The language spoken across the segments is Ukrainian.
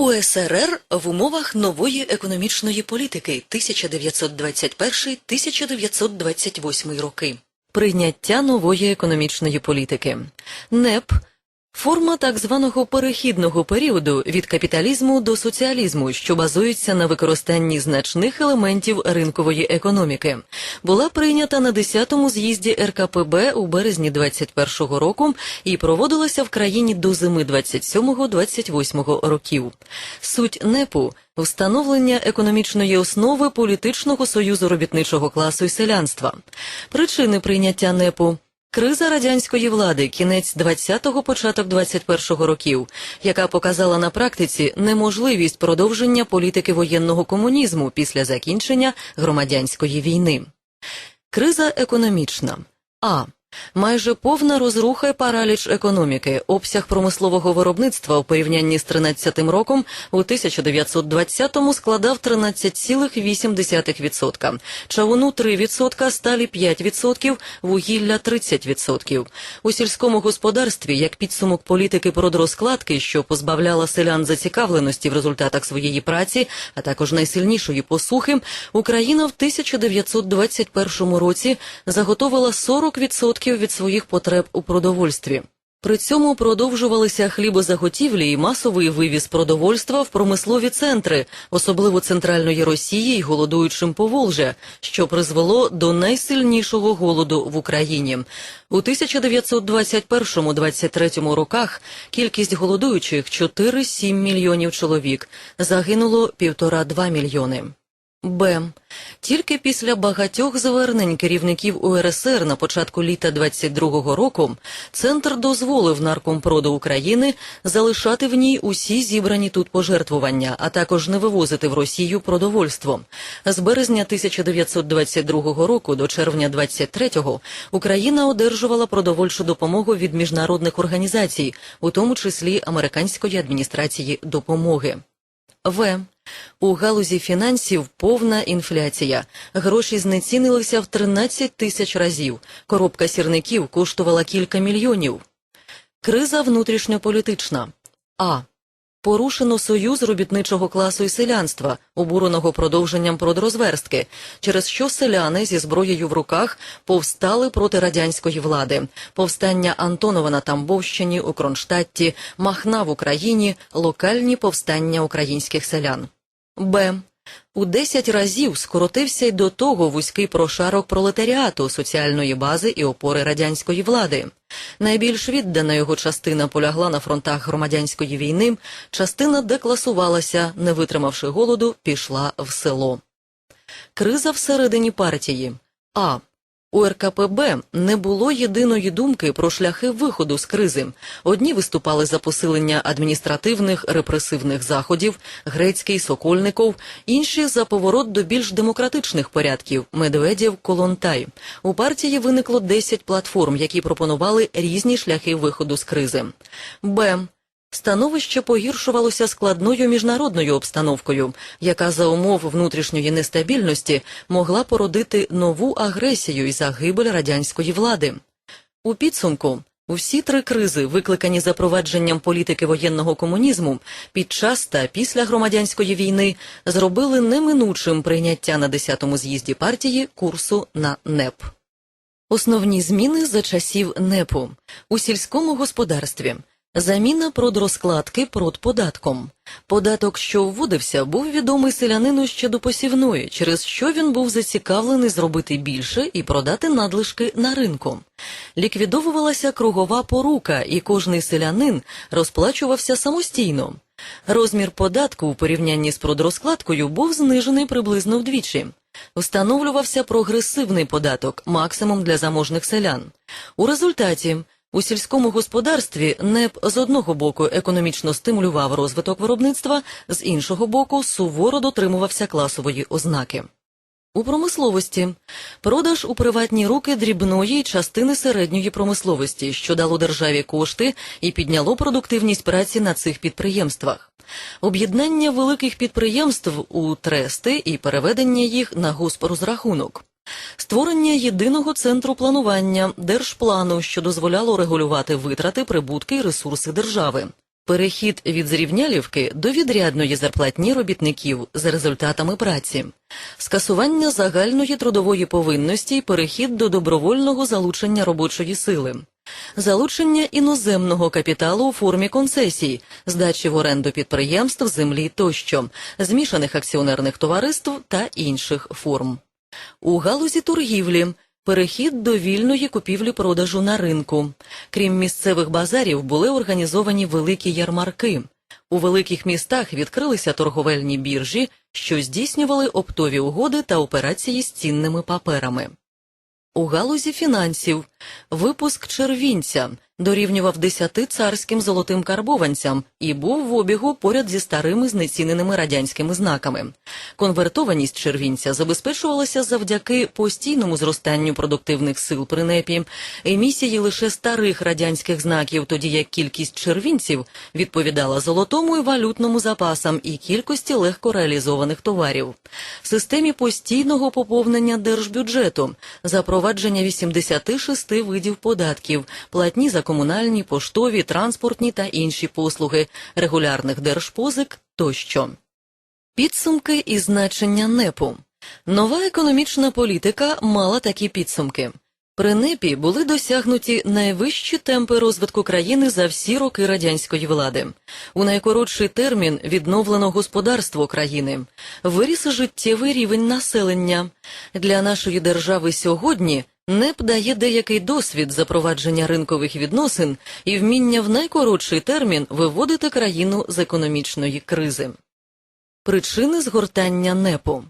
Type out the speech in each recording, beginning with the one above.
УСРР в умовах нової економічної політики 1921-1928 роки. Прийняття нової економічної політики. НЕП Форма так званого перехідного періоду від капіталізму до соціалізму, що базується на використанні значних елементів ринкової економіки, була прийнята на 10-му з'їзді РКПБ у березні 21-го року і проводилася в країні до зими 27-28 років. Суть НЕПу встановлення економічної основи політичного союзу робітничого класу і селянства. Причини прийняття НЕПу Криза радянської влади, кінець 20-го, початок 21-го років, яка показала на практиці неможливість продовження політики воєнного комунізму після закінчення громадянської війни. Криза економічна. А. Майже повна розруха і параліч економіки, обсяг промислового виробництва у порівнянні з 13-м роком у 1920-му складав 13,8%, чавуну 3%, сталі 5%, вугілля 30%. У сільському господарстві, як підсумок політики продрозкладки, що позбавляла селян зацікавленості в результатах своєї праці, а також найсильнішої посухи, Україна в 1921 році заготовила 40% від своїх потреб у продовольстві. При цьому продовжувалися хлібозаготівлі і масовий вивіз продовольства в промислові центри, особливо центральної Росії й голодуючим Поволжя, що призвело до найсильнішого голоду в Україні. У 1921-23 роках кількість голодуючих 4-7 мільйонів чоловік, загинуло 1,5-2 мільйони. Б. Тільки після багатьох звернень керівників УРСР на початку літа 22-го року Центр дозволив Наркомпроду України залишати в ній усі зібрані тут пожертвування, а також не вивозити в Росію продовольство. З березня 1922 року до червня 23-го Україна одержувала продовольчу допомогу від міжнародних організацій, у тому числі Американської адміністрації допомоги. В. У галузі фінансів повна інфляція. Гроші знецінилися в 13 тисяч разів. Коробка сірників коштувала кілька мільйонів. Криза внутрішньополітична. А. Порушено союз робітничого класу і селянства, обуреного продовженням продрозверстки, через що селяни зі зброєю в руках повстали проти радянської влади. Повстання Антонова на Тамбовщині, у Кронштадті, Махна в Україні, локальні повстання українських селян. Б. У 10 разів скоротився й до того вузький прошарок пролетаріату, соціальної бази і опори радянської влади. Найбільш віддана його частина полягла на фронтах громадянської війни, частина декласувалася, не витримавши голоду, пішла в село. Криза всередині партії. А. У РКПБ не було єдиної думки про шляхи виходу з кризи. Одні виступали за посилення адміністративних репресивних заходів, Грецький, Сокольников, інші за поворот до більш демократичних порядків Медведєв, Колонтай. У партії виникло 10 платформ, які пропонували різні шляхи виходу з кризи. Б. Становище погіршувалося складною міжнародною обстановкою, яка за умов внутрішньої нестабільності могла породити нову агресію і загибель радянської влади. У підсумку усі три кризи, викликані запровадженням політики воєнного комунізму, під час та після громадянської війни, зробили неминучим прийняття на 10-му з'їзді партії курсу на НЕП. Основні зміни за часів НЕПу у сільському господарстві. Заміна продрозкладки продподатком. Податок, що вводився, був відомий селянину ще до посівної, через що він був зацікавлений зробити більше і продати надлишки на ринку. Ліквідовувалася кругова порука, і кожний селянин розплачувався самостійно. Розмір податку у порівнянні з продрозкладкою був знижений приблизно вдвічі. Встановлювався прогресивний податок, максимум для заможних селян. У результаті у сільському господарстві НЕП з одного боку економічно стимулював розвиток виробництва, з іншого боку суворо дотримувався класової ознаки. У промисловості продаж у приватні руки дрібної частини середньої промисловості, що дало державі кошти і підняло продуктивність праці на цих підприємствах. Об'єднання великих підприємств у трести і переведення їх на госпрозрахунок. Створення єдиного центру планування держплану, що дозволяло регулювати витрати, прибутки і ресурси держави. перехід від зрівнялівки до відрядної зарплатні робітників за результатами праці, скасування загальної трудової повинності і перехід до добровольного залучення робочої сили, залучення іноземного капіталу у формі концесій, здачі в оренду підприємств, землі тощо, змішаних акціонерних товариств та інших форм. У галузі торгівлі перехід до вільної купівлі-продажу на ринку. Крім місцевих базарів, були організовані великі ярмарки. У великих містах відкрилися торговельні біржі, що здійснювали оптові угоди та операції з цінними паперами. У галузі фінансів випуск червінця дорівнював 10 царським золотим карбованцям і був в обігу поряд зі старими знеціненими радянськими знаками. Конвертованість червінця забезпечувалася завдяки постійному зростанню продуктивних сил при непі, емісії лише старих радянських знаків, тоді як кількість червінців відповідала золотому і валютному запасам і кількості легко реалізованих товарів. Системі постійного поповнення держбюджету, запровадження 86 видів податків, платні за комунальні, поштові, транспортні та інші послуги, регулярних держпозик тощо. Підсумки і значення НЕПу. Нова економічна політика мала такі підсумки. При НЕПі були досягнуті найвищі темпи розвитку країни за всі роки радянської влади. У найкоротший термін відновлено господарство країни, виріс життєвий рівень населення. Для нашої держави сьогодні НЕП дає деякий досвід запровадження ринкових відносин і вміння в найкоротший термін виводити країну з економічної кризи. Причини згортання НЕПу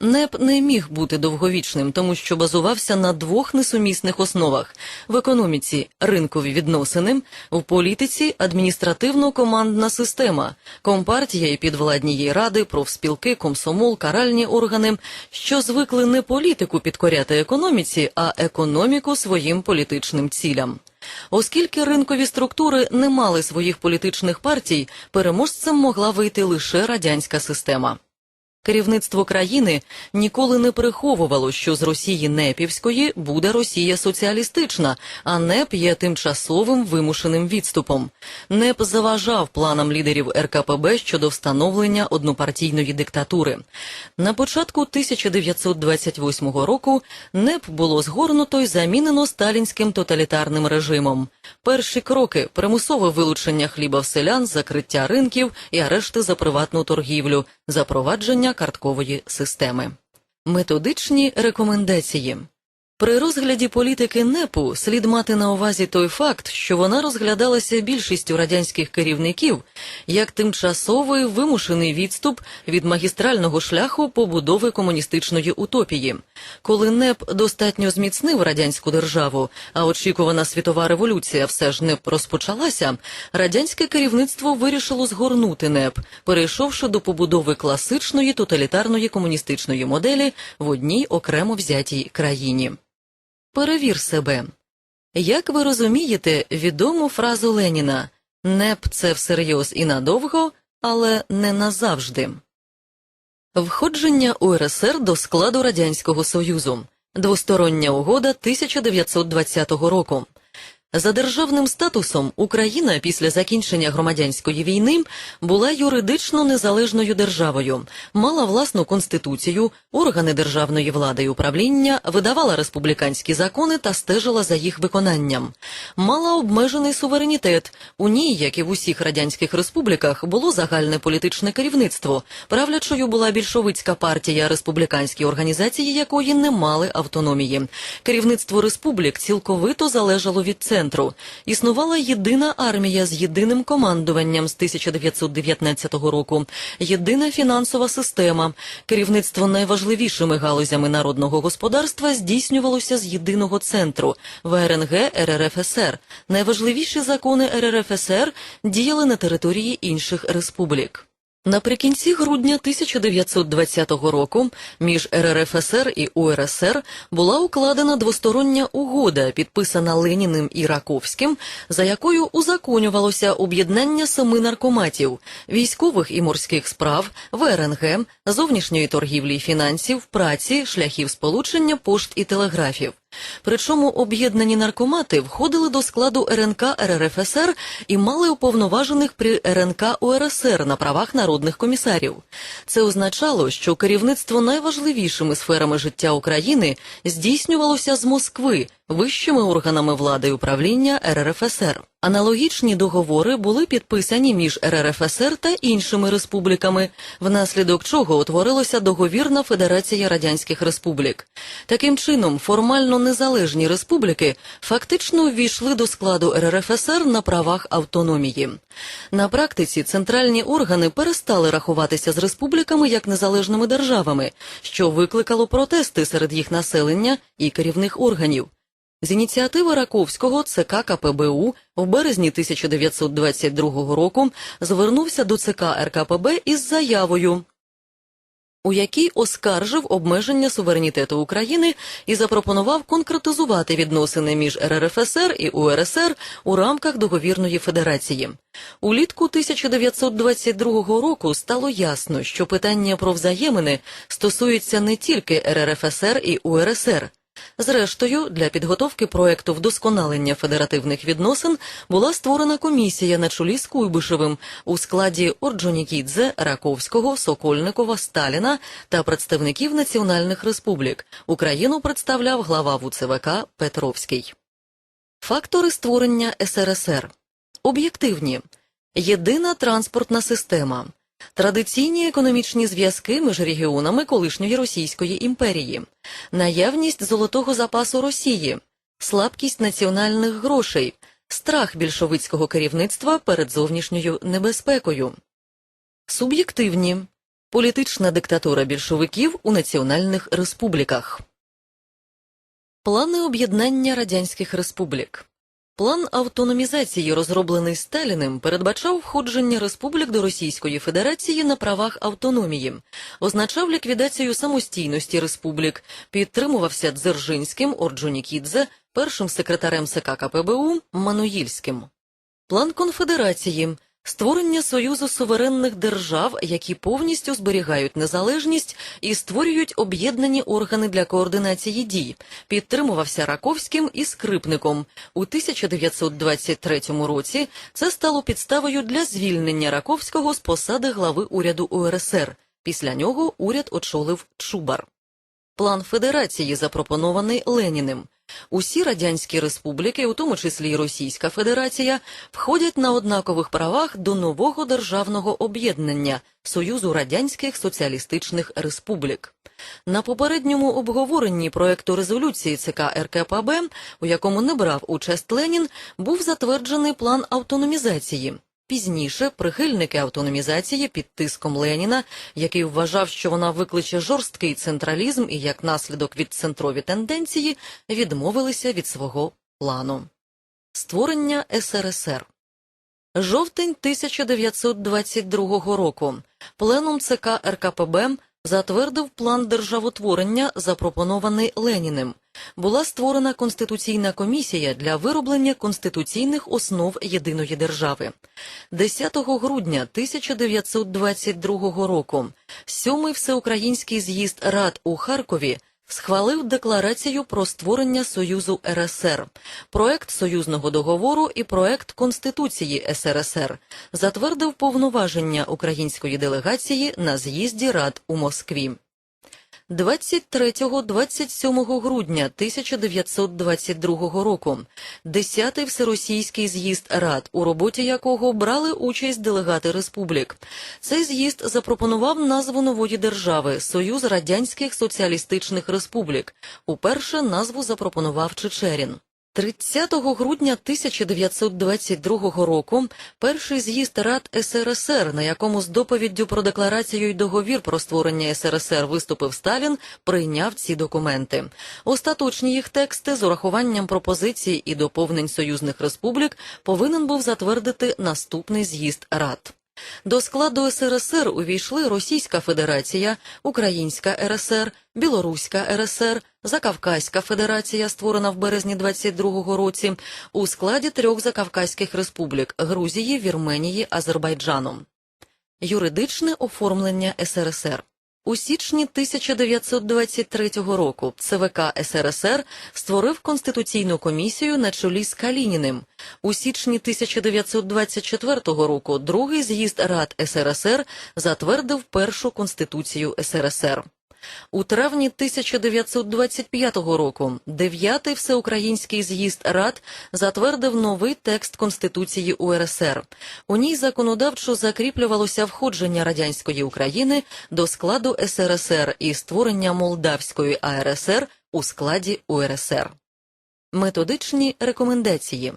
НЕП не міг бути довговічним, тому що базувався на двох несумісних основах в економіці ринкові відносини, в політиці адміністративно-командна система, компартія і підвладні їй ради, профспілки, комсомол, каральні органи, що звикли не політику підкоряти економіці, а економіку своїм політичним цілям. Оскільки ринкові структури не мали своїх політичних партій, переможцем могла вийти лише радянська система. Керівництво країни ніколи не приховувало, що з Росії Непівської буде Росія соціалістична, а НЕП є тимчасовим вимушеним відступом. НЕП заважав планам лідерів РКПБ щодо встановлення однопартійної диктатури. На початку 1928 року НЕП було згорнуто й замінено сталінським тоталітарним режимом. Перші кроки примусове вилучення хліба в селян, закриття ринків і арешти за приватну торгівлю, запровадження карткової системи. Методичні рекомендації. При розгляді політики НЕПу слід мати на увазі той факт, що вона розглядалася більшістю радянських керівників як тимчасовий вимушений відступ від магістрального шляху побудови комуністичної утопії. Коли НЕП достатньо зміцнив радянську державу, а очікувана світова революція все ж не розпочалася, радянське керівництво вирішило згорнути НЕП, перейшовши до побудови класичної тоталітарної комуністичної моделі в одній окремо взятій країні. Перевір себе. Як ви розумієте відому фразу Леніна «Неп це всерйоз і надовго, але не назавжди. Входження УРСР до складу Радянського Союзу. Двостороння угода 1920 року. За державним статусом Україна після закінчення громадянської війни була юридично незалежною державою, мала власну конституцію, органи державної влади і управління, видавала республіканські закони та стежила за їх виконанням. Мала обмежений суверенітет. У ній, як і в усіх радянських республіках, було загальне політичне керівництво. Правлячою була більшовицька партія, республіканські організації якої не мали автономії. Керівництво республік цілковито залежало від центру центру. Існувала єдина армія з єдиним командуванням з 1919 року, єдина фінансова система. Керівництво найважливішими галузями народного господарства здійснювалося з єдиного центру ВРНГ РРФСР. Найважливіші закони РРФСР діяли на території інших республік. Наприкінці грудня 1920 року між РРФСР і УРСР була укладена двостороння угода, підписана Леніним і Раковським, за якою узаконювалося об'єднання семи наркоматів військових і морських справ, ВРНГ, зовнішньої торгівлі і фінансів, праці, шляхів сполучення, пошт і телеграфів. Причому об'єднані наркомати входили до складу РНК РРФСР і мали уповноважених при РНК УРСР на правах народних комісарів. Це означало, що керівництво найважливішими сферами життя України здійснювалося з Москви вищими органами влади і управління РРФСР. Аналогічні договори були підписані між РРФСР та іншими республіками, внаслідок чого утворилася договірна Федерація Радянських Республік. Таким чином, формально незалежні республіки фактично ввійшли до складу РРФСР на правах автономії. На практиці центральні органи перестали рахуватися з республіками як незалежними державами, що викликало протести серед їх населення і керівних органів. З ініціативи Раковського ЦК КПБУ в березні 1922 року звернувся до ЦК РКПБ із заявою, у якій оскаржив обмеження суверенітету України і запропонував конкретизувати відносини між РРФСР і УРСР у рамках договірної федерації. Улітку 1922 року стало ясно, що питання про взаємини стосуються не тільки РРФСР і УРСР. Зрештою, для підготовки проекту вдосконалення федеративних відносин була створена комісія на чолі з Куйбишевим у складі Орджонікідзе, Раковського, Сокольникова, Сталіна та представників національних республік. Україну представляв глава ВУЦВК Петровський. Фактори створення СРСР об'єктивні єдина транспортна система. Традиційні економічні зв'язки між регіонами колишньої Російської імперії, наявність золотого запасу Росії, слабкість національних грошей, страх більшовицького керівництва перед зовнішньою небезпекою, суб'єктивні. Політична диктатура більшовиків у національних республіках, плани об'єднання радянських республік. План автономізації, розроблений Сталіним, передбачав входження республік до Російської Федерації на правах автономії, означав ліквідацію самостійності республік, підтримувався Дзержинським, Орджонікідзе, першим секретарем СК КПБУ Мануїльським. План конфедерації створення союзу суверенних держав, які повністю зберігають незалежність і створюють об'єднані органи для координації дій, підтримувався Раковським і Скрипником. У 1923 році це стало підставою для звільнення Раковського з посади глави уряду УРСР. Після нього уряд очолив Чубар. План федерації запропонований Леніним. Усі радянські республіки, у тому числі й Російська Федерація, входять на однакових правах до нового державного об'єднання Союзу Радянських Соціалістичних Республік. На попередньому обговоренні проекту резолюції ЦК РКПБ, у якому не брав участь Ленін, був затверджений план автономізації. Пізніше прихильники автономізації під тиском Леніна, який вважав, що вона викличе жорсткий централізм і як наслідок від центрові тенденції, відмовилися від свого плану. Створення СРСР Жовтень 1922 року. Пленум ЦК РКПБ затвердив план державотворення, запропонований Леніним. Була створена Конституційна комісія для вироблення конституційних основ єдиної держави. 10 грудня 1922 року сьомий всеукраїнський з'їзд рад у Харкові схвалив декларацію про створення Союзу РСР, проект союзного договору і проект Конституції СРСР, затвердив повноваження української делегації на з'їзді рад у Москві. 23-27 грудня 1922 року 10-й Всеросійський з'їзд Рад, у роботі якого брали участь делегати республік. Цей з'їзд запропонував назву нової держави Союз Радянських Соціалістичних Республік. Уперше назву запропонував Чечерін. 30 грудня 1922 року перший з'їзд Рад СРСР, на якому з доповіддю про декларацію й договір про створення СРСР виступив Сталін, прийняв ці документи. Остаточні їх тексти з урахуванням пропозицій і доповнень союзних республік повинен був затвердити наступний з'їзд Рад. До складу СРСР увійшли Російська Федерація, Українська РСР, Білоруська РСР, Закавказька Федерація, створена в березні 22-го році, у складі трьох закавказьких республік Грузії, Вірменії, Азербайджану. Юридичне оформлення СРСР У січні 1923 року ЦВК СРСР створив Конституційну комісію на чолі з Калініним. У січні 1924 року другий з'їзд Рад СРСР затвердив першу Конституцію СРСР. У травні 1925 року дев'ятий всеукраїнський з'їзд Рад затвердив новий текст Конституції УРСР. У ній законодавчо закріплювалося входження радянської України до складу СРСР і створення Молдавської АРСР у складі УРСР. Методичні рекомендації.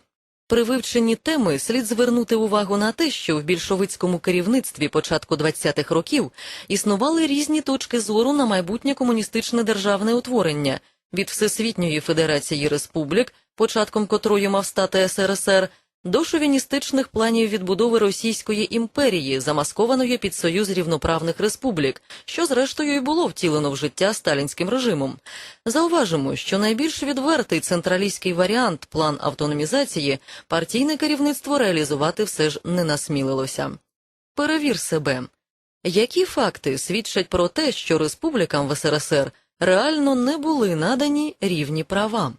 При вивченні теми слід звернути увагу на те, що в більшовицькому керівництві початку 20-х років існували різні точки зору на майбутнє комуністичне державне утворення. Від Всесвітньої Федерації Республік, початком котрої мав стати СРСР, до шовіністичних планів відбудови Російської імперії, замаскованої під Союз рівноправних республік, що зрештою і було втілено в життя сталінським режимом. Зауважимо, що найбільш відвертий централістський варіант план автономізації партійне керівництво реалізувати все ж не насмілилося. Перевір себе. Які факти свідчать про те, що республікам в СРСР реально не були надані рівні права?